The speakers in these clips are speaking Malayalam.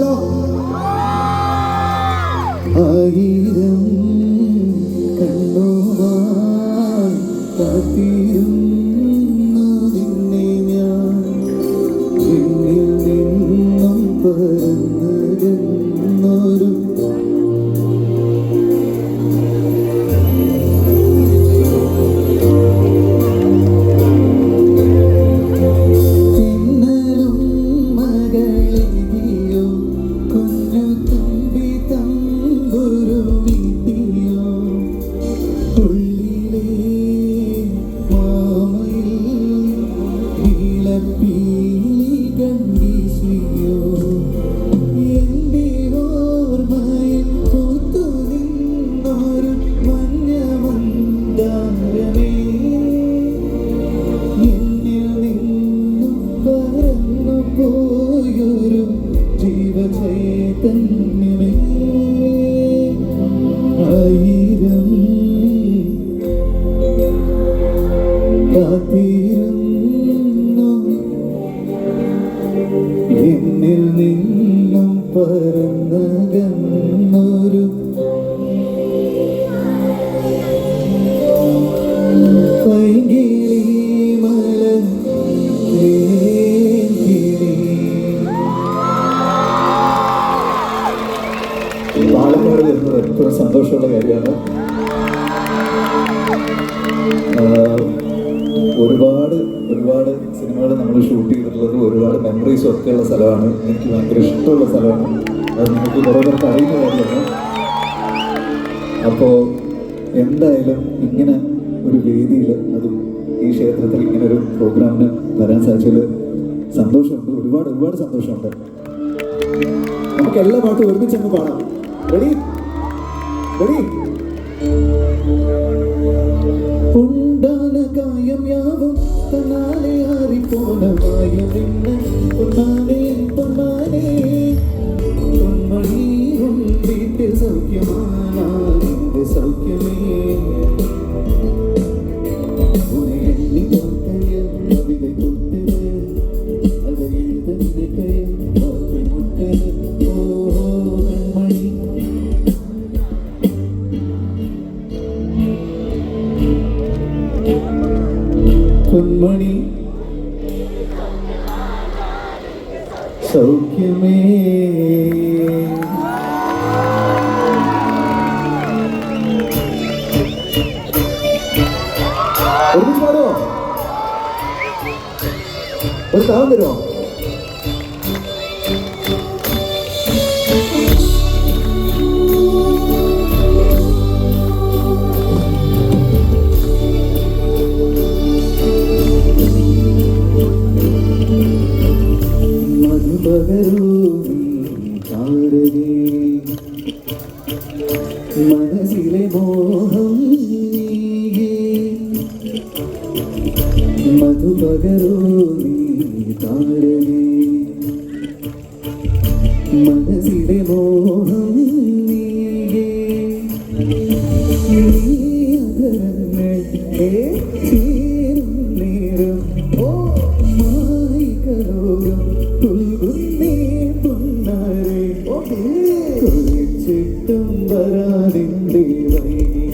Dígalo. Ahí. കാത്തിരുന്നു എന്നിൽ നിന്നും പറന്നകന്നൊരു വരുന്നത് എപ്പോഴും സന്തോഷമുള്ള കാര്യമാണ്. ഒരുപാട് ഒരുപാട് സിനിമകൾ നമ്മൾ ഷൂട്ട് ചെയ്തിട്ടുള്ളത് ഒരുപാട് മെമ്മറീസ് ഒക്കെ ഉള്ള സ്ഥലമാണ്. എനിക്ക് ഭയങ്കര ഇഷ്ടമുള്ള സ്ഥലമാണ്. അത് നിങ്ങൾക്ക് കുറേ പേർക്ക് അറിയുന്ന കാര്യമാണ് അപ്പോൾ എന്തായാലും ഇങ്ങനെ ഒരു വേദിയിൽ അതും ഈ ക്ഷേത്രത്തിൽ ഇങ്ങനെ ഒരു പ്രോഗ്രാമിന് വരാൻ സാധിച്ചതിൽ സന്തോഷമുണ്ട്. ഒരുപാട് ഒരുപാട് സന്തോഷമുണ്ട്. നമുക്ക് എല്ലാ പാട്ടും ഒരുമിച്ച് അങ്ങ് പാടാം. റെഡി റെഡി உண்டான காயம் யாவும் தன்னாலே ஆறி போன மாயம் என்ன? பொன்னாலே பொன்னாலே பொன்மொழி உன் வீட்டில் சௌக்கியமானால் சௌக்கியமே. പൊന്മണി സൗഖ്യമേ ഒരുമിച്ച് പാടുമോ ഒരു താളം തരുമോ മനസ്സിലെ മോഹം നീയേ. നീ ചേരും നേരം. ഓ മായികലോകം പുൽകുന്നേ പൊന്നാരെ. കുറിച്ചിട്ടും വരാനിന്റെ വൈകി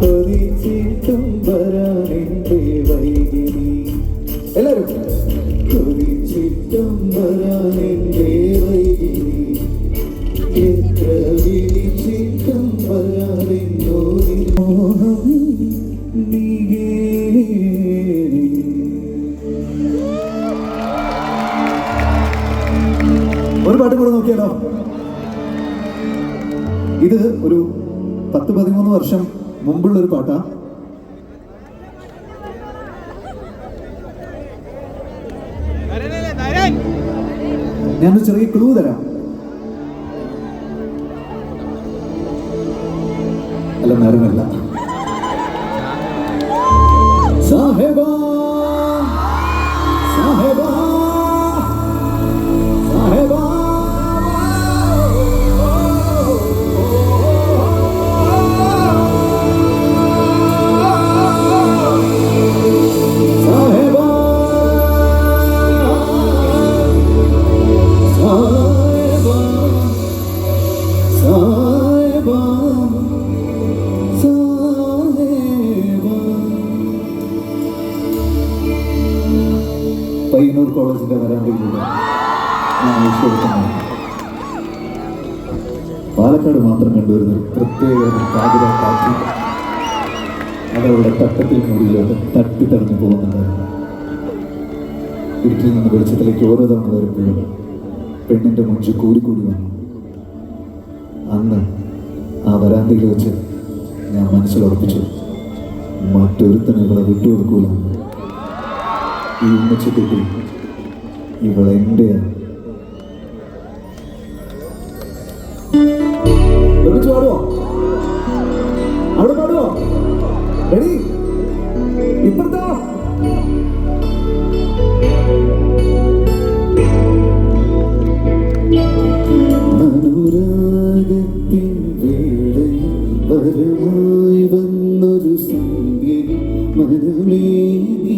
കൊതിച്ചിട്ടും വരാനിന്റെ പാട്ട് കൂടെ നോക്കിയാലോ? ഇത് ഒരു പത്ത് പതിമൂന്ന് വർഷം മുമ്പുള്ള ഒരു പാട്ടാ. ഞാനൊരു ചെറിയ ക്ലൂ തരാം. അല്ല നരനല്ല സാഹേബ! അതവരുടെ തട്ടത്തിൽ മുറിയിലോട്ട് തട്ടി തടഞ്ഞു പോകുന്നത്. ഇടുക്കിയിൽ നിന്ന് വെളിച്ചത്തിലേക്ക് ഓരോ തവണ വരുമ്പോഴും പെണ്ണിന്റെ മുഞ്ചു കൂടിക്കൂടി വന്നു. അന്ന് ആ വരാന്തയിൽ വെച്ച് ഞാൻ മനസ്സിലുറപ്പിച്ചു മറ്റൊരുത്തനെ ഇവളെ വിട്ടുകൊടുക്കൂല. ഈ ഉമ്മച്ചക്കുട്ടി ഇവളെന്റെയാണ് അവിടെ എടി ഇപ്പുറത്തോ? അനുരാഗത്തിൻ വേളയിൽ വരമായി വന്നൊരു സന്ധ്യയിൽ മനമേകി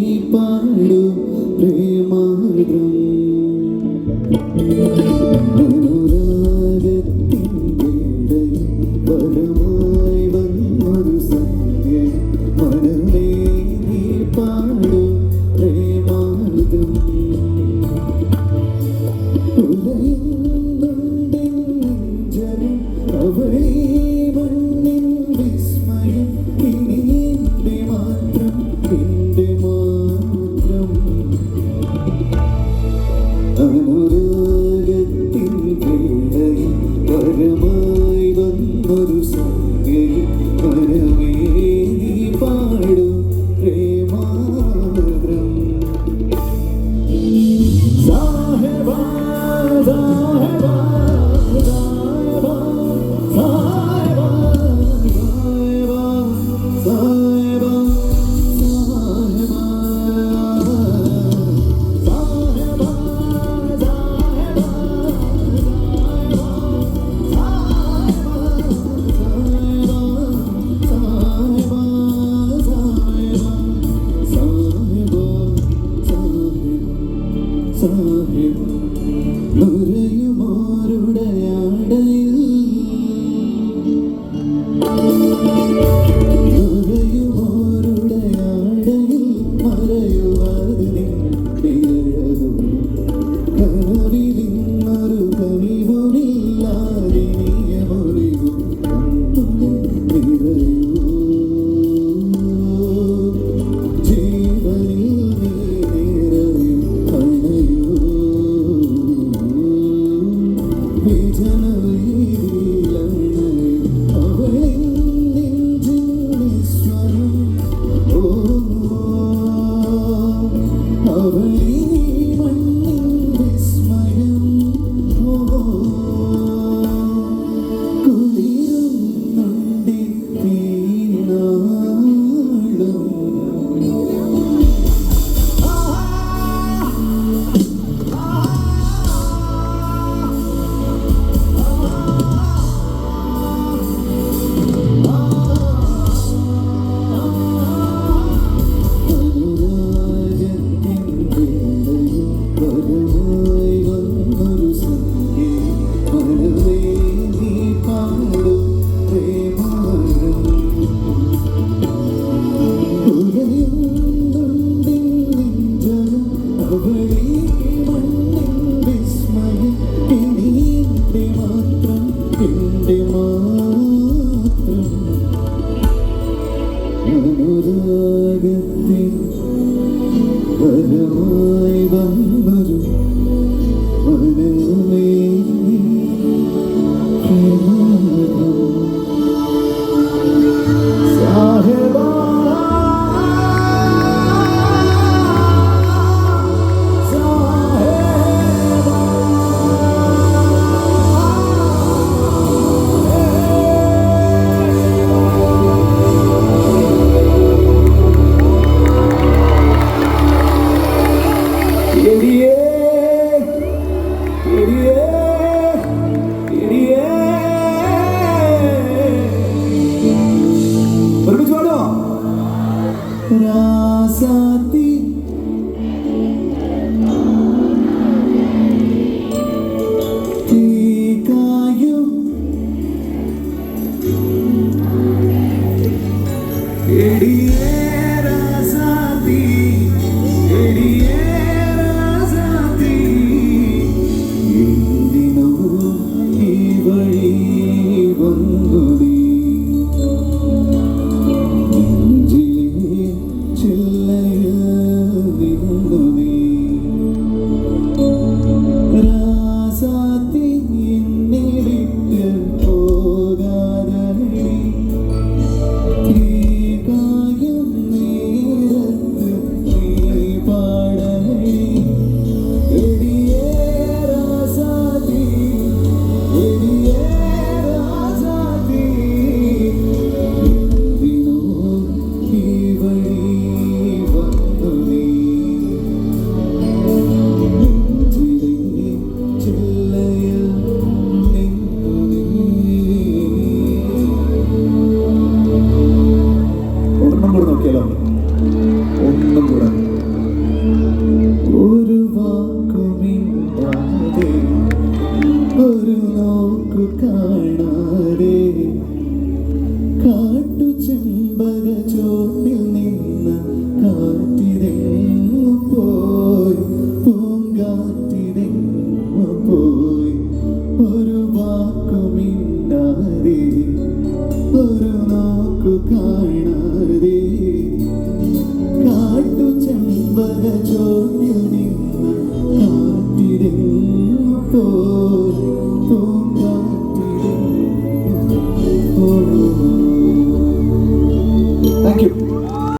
love.